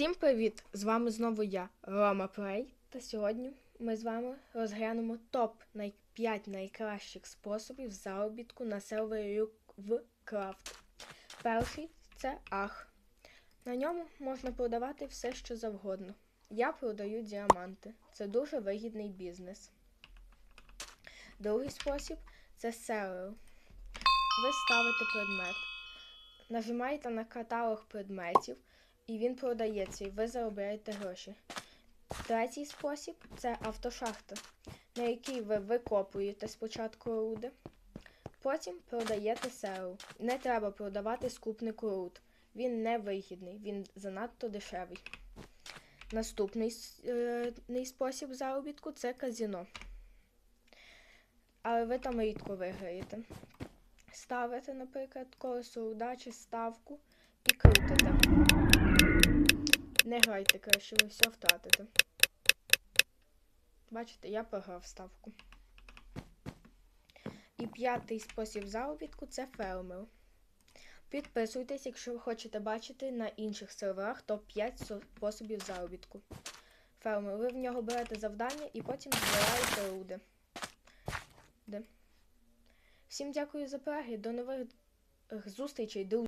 Всім привіт! З вами знову я, Рома Плей. Та сьогодні ми з вами розглянемо топ 5 найкращих способів заробітку на сервері в Крафт. Перший це Ах. На ньому можна продавати все, що завгодно. Я продаю діаманти. Це дуже вигідний бізнес. Другий спосіб це сервер. Ви ставите предмет, нажимаєте на каталог предметів і він продається, і ви заробляєте гроші. Третій спосіб це автошахта, на якій ви викопуєте спочатку руди, потім продаєте серу. Не треба продавати скупнику руд. Він не вигідний, він занадто дешевий. Наступний е, спосіб заробітку це казіно. Але ви там рідко виграєте. Ставите, наприклад, колесо удачі, ставку і крутите. Не грайте краще, ви все втратите. Бачите, я програв ставку. І п'ятий спосіб заробітку це фермер. Підписуйтесь, якщо ви хочете бачити на інших серверах топ-5 способів заробітку. Фермер, ви в нього берете завдання і потім збираєте руди. Всім дякую за перегляд, до нових зустрічей, друзі!